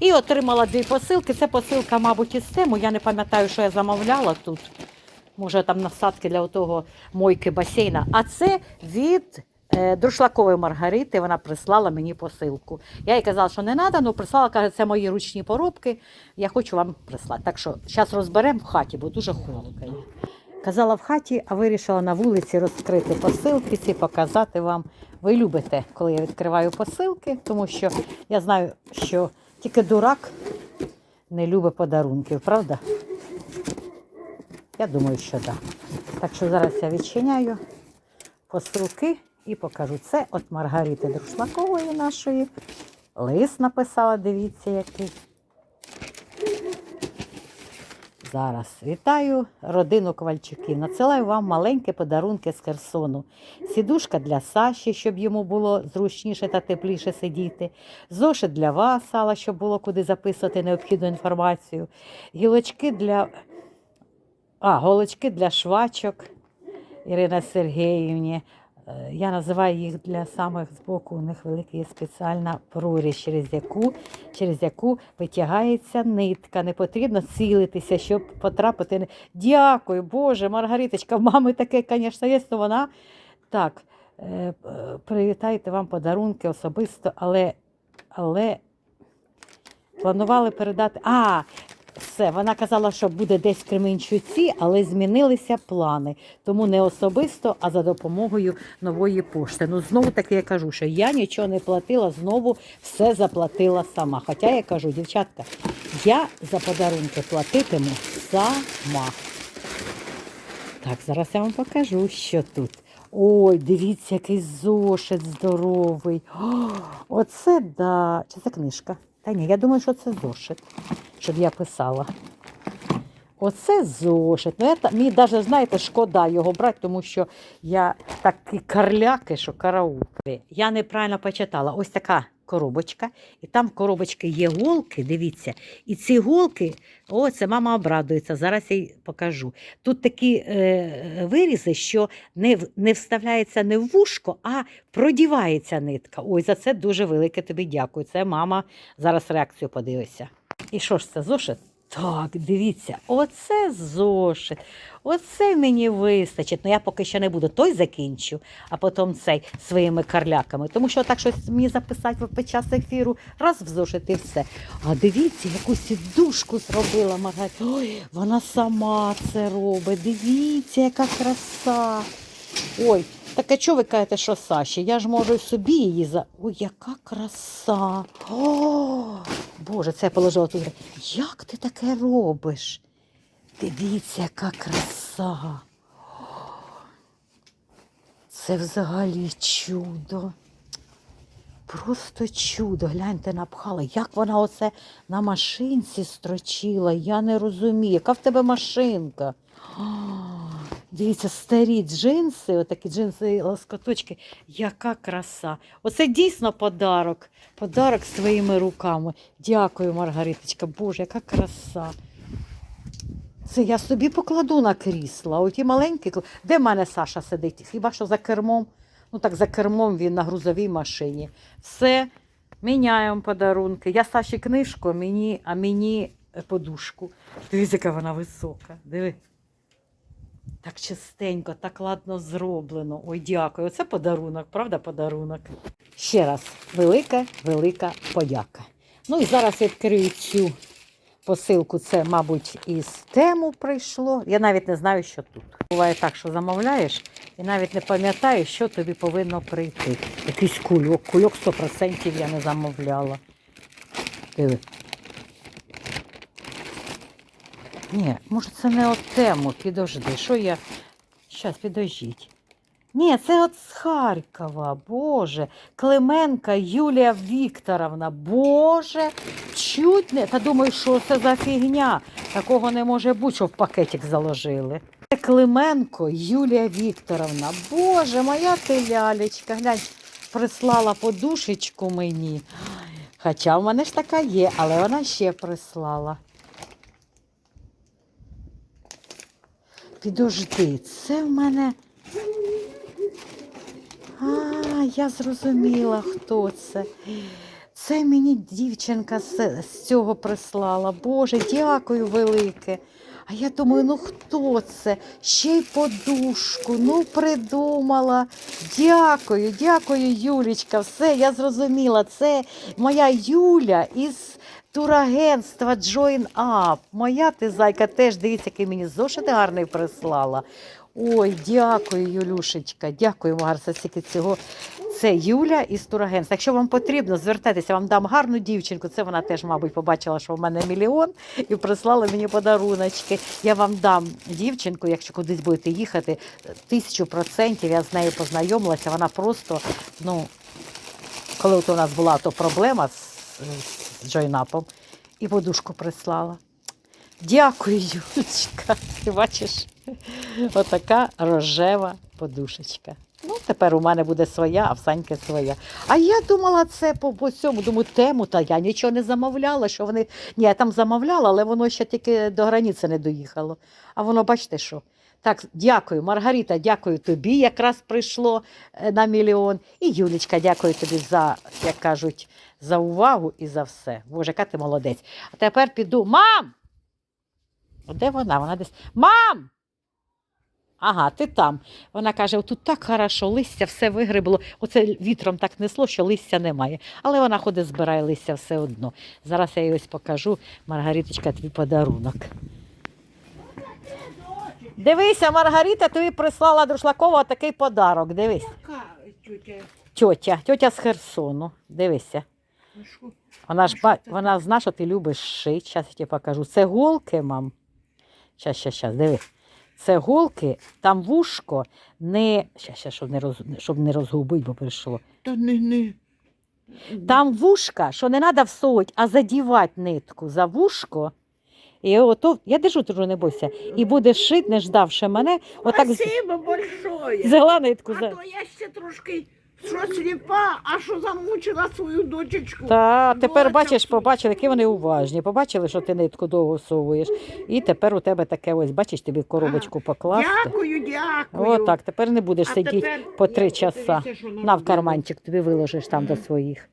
І отримала дві посилки. Це посилка, мабуть, із тему. Я не пам'ятаю, що я замовляла тут. Може, там насадки для того мойки басейна. А це від е, друшлакової Маргарити. Вона прислала мені посилку. Я їй казала, що не треба, але прислала, каже, це мої ручні поробки. Я хочу вам прислати. Так що зараз розберемо в хаті, бо дуже холодно. Казала в хаті, а вирішила на вулиці розкрити посилки ці, показати вам. Ви любите, коли я відкриваю посилки, тому що я знаю, що тільки дурак не любить подарунків, правда? Я думаю, що так. Так що зараз я відчиняю посилки і покажу. Це от Маргарити Друшлакової нашої. Лис написала, дивіться, який. Зараз вітаю родину Ковальчуків. Надсилаю вам маленькі подарунки з Херсону. Сідушка для Саші, щоб йому було зручніше та тепліше сидіти. Зошит для вас, Алла, щоб було куди записувати необхідну інформацію. Гілочки для а, голочки для швачок Ірина Сергіївні. Е, Я називаю їх для самих збоку. У них велика є спеціальна прорізь, через яку, через яку витягається нитка. Не потрібно цілитися, щоб потрапити. Дякую, Боже, Маргариточка, в мами таке, звісно, є, то вона. Так, е, е, привітайте вам подарунки особисто, але, але планували передати. А, все, вона казала, що буде десь в Кременчуці, але змінилися плани. Тому не особисто, а за допомогою нової пошти. Ну, знову таки я кажу, що я нічого не платила, знову все заплатила сама. Хоча я кажу, дівчатка, я за подарунки платитиму сама. Так, зараз я вам покажу, що тут. Ой, дивіться, який зошит здоровий. О, оце да. Чи це книжка? Та ні, я думаю, що це зошит, щоб я писала. Оце зошит. Ну, я, мені навіть, знаєте, шкода його брати, тому що я такі карляки, що караул. Я неправильно почитала. Ось така коробочка, і там в коробочці є голки, дивіться. І ці голки, о, це мама обрадується, зараз я їй покажу. Тут такі е, вирізи, що не, не вставляється не в вушко, а продівається нитка. Ой, за це дуже велике тобі дякую. Це мама зараз реакцію подивиться. І що ж це зошит? Так, дивіться, оце зошит. Оце мені вистачить. Ну я поки що не буду. Той закінчу, а потім цей своїми карляками. Тому що так щось мені записати під час ефіру, раз в зошит і все. А дивіться, яку сідушку зробила Маргарита. Ой, вона сама це робить. Дивіться, яка краса. Ой, так а чого ви кажете, що Саші? Я ж можу собі її за. Ой, яка краса. О, Боже, це я положила тут. Як ти таке робиш? Дивіться, яка краса. Це взагалі чудо. Просто чудо. Гляньте, напхала. Як вона оце на машинці строчила, я не розумію. Яка в тебе машинка? А, Дивіться, старі джинси, отакі джинси лоскоточки. Яка краса. Оце дійсно подарок. Подарок своїми руками. Дякую, Маргариточка. Боже, яка краса. Це я собі покладу на крісло. Оті маленькі. Де в мене Саша сидить? Хіба що за кермом? Ну так за кермом він на грузовій машині. Все, міняємо подарунки. Я Саші книжку, мені, а мені е, подушку. Дивіться, яка вона висока. Диви. Так чистенько, так ладно зроблено. Ой, дякую. Оце подарунок, правда, подарунок. Ще раз, велика, велика подяка. Ну і зараз я відкрию цю посилку. Це, мабуть, із тему прийшло. Я навіть не знаю, що тут. Буває так, що замовляєш, і навіть не пам'ятаєш, що тобі повинно прийти. Якийсь кульок. Кульок 100% я не замовляла. Диви. Ні, може це не от тему, підожди. Що я. Щас, підождіть. Ні, це от з Харкова, Боже. Клименка Юлія Вікторовна. Боже, чуть не. Та думаю, що це за фігня? Такого не може бути, що в пакетик заложили. Це Клименко Юлія Вікторовна. Боже, моя ти лялечка. Глянь, прислала подушечку мені. Хоча в мене ж така є, але вона ще прислала. Підожди, це в мене. А, я зрозуміла, хто це. Це мені дівчинка з, з цього прислала. Боже, дякую велике. А я думаю, ну хто це? Ще й подушку. Ну, придумала. Дякую, дякую, Юлічка. Все, я зрозуміла. Це моя Юля із турагентства Join Up. Моя ти зайка теж дивіться, який мені зошит гарний прислала. Ой, дякую, Юлюшечка. Дякую, Марса, стільки цього. Це Юля із турагентства. Якщо вам потрібно, звертайтеся, вам дам гарну дівчинку. Це вона теж, мабуть, побачила, що в мене мільйон і прислала мені подаруночки. Я вам дам дівчинку, якщо кудись будете їхати, тисячу процентів я з нею познайомилася. Вона просто, ну, коли от у нас була то проблема з, Джойнапом, і подушку прислала. Дякую, Юлечка. Ти бачиш, отака рожева подушечка. Ну, тепер у мене буде своя, а в Саньки своя. А я думала, це по, по цьому, думаю, тему, та я нічого не замовляла, що вони. Ні, я там замовляла, але воно ще тільки до границі не доїхало. А воно, бачите, що. Так, дякую, Маргарита, дякую тобі, якраз прийшло е, на мільйон. І Юлічка, дякую тобі за, як кажуть, за увагу і за все. Боже, яка ти молодець. А тепер піду. Мам! Де вона? Вона десь. Мам! Ага, ти там. Вона каже: тут так хорошо, листя все вигрибло. Оце вітром так несло, що листя немає. Але вона ходить, збирає листя все одно. Зараз я їй ось покажу, Маргариточка, твій подарунок. Дивися, Маргарита тобі прислала Друшлакова такий подарок. Дивись. Яка тютя? Тьотя, тьотя з Херсону. Дивися. Ну що? Вона ж Ну, ба... що це вона знає, що ти любиш шити. Зараз я тобі покажу. Це голки, мам. Щас, щас, щас, диви. Це голки, там вушко не. Щас, щас, щоб не, роз... щоб не розгубить, бо прийшло. Та не, не. Там вушка, що не треба всовувати, а задівати нитку за вушко. І ото, я держу трохи, не бойся. І будеш шити, не ждавши мене, отак Спасибо большое. за нитку. А За... то я ще трошки що сліпа, а що замучила свою дочечку. Та тепер бачиш, побачили, які вони уважні. Побачили, що ти нитку довго совуєш. І тепер у тебе таке ось, бачиш, тобі коробочку покласти. Дякую, дякую. О, так, тепер не будеш А сидіти тепер по три я часа. подивлюся, що На в наробила. карманчик тобі виложиш там до своїх.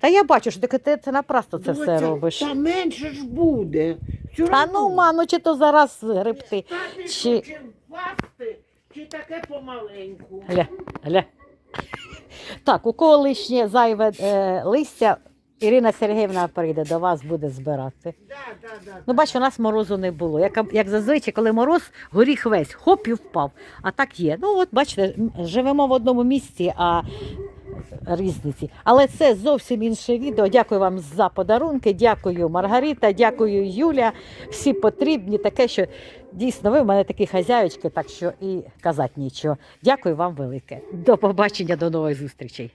Та я бачу, що ти, ти, ти напрасно це все Доця, робиш. Та менше ж буде. Все Та ну, ма, ну чи то зараз грибти. Чи- чи впасти, чи таке помаленьку. Гля, гля. Так, у кого лишнє зайве е, листя, Ірина Сергіївна прийде до вас, буде збирати. Да, да, да, Ну, бач, у нас морозу не було. Як, як зазвичай, коли мороз, горіх весь, хоп і впав. А так є. Ну, от бачите, живемо в одному місці, а різниці. Але це зовсім інше відео. Дякую вам за подарунки. Дякую, Маргарита, дякую, Юля. Всі потрібні. Таке, що дійсно ви в мене такі хазяючки, так що і казати нічого. Дякую вам велике. До побачення, до нових зустрічей.